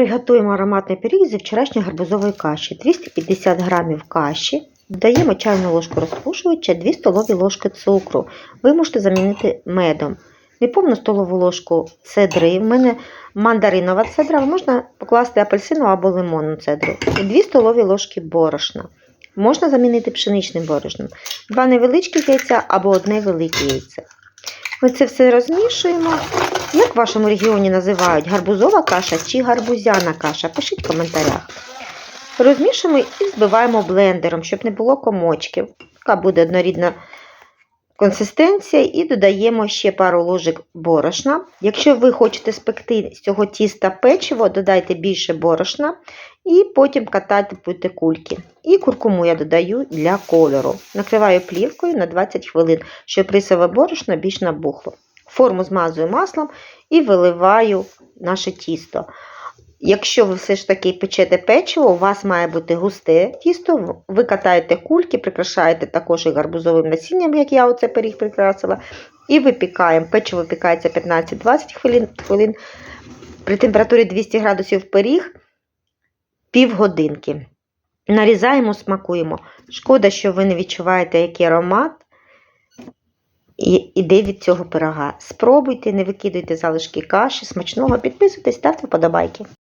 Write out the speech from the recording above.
Приготуємо ароматний пиріг зі вчорашньої гарбузової каші. 250 г каші. Додаємо чайну ложку розпушувача, 2 столові ложки цукру. Ви можете замінити медом. Неповну столову ложку цедри. У мене мандаринова цедра, можна покласти апельсину або лимонну цедру. І 2 столові ложки борошна. Можна замінити пшеничним борошном. Два невеличкі яйця або одне велике яйце. Ми це все розмішуємо. Як в вашому регіоні називають гарбузова каша чи гарбузяна каша? Пишіть в коментарях. Розмішуємо і збиваємо блендером, щоб не було комочків. Така буде однорідна консистенція, і додаємо ще пару ложок борошна. Якщо ви хочете спекти з цього тіста печиво, додайте більше борошна і потім катайте будете кульки. І куркуму я додаю для кольору. Накриваю плівкою на 20 хвилин, щоб рисове борошно більш набухло. Форму змазую маслом і виливаю наше тісто. Якщо ви все ж таки печете печиво, у вас має бути густе тісто, ви катаєте кульки, прикрашаєте також і гарбузовим насінням, як я оце пиріг прикрасила, і випікаємо. Печиво випікається 15-20 хвилин, хвилин при температурі 200 градусів пиріг півгодинки. Нарізаємо, смакуємо. Шкода, що ви не відчуваєте, який аромат іде від цього пирога. Спробуйте, не викидуйте залишки каші, смачного, підписуйтесь, ставте вподобайки.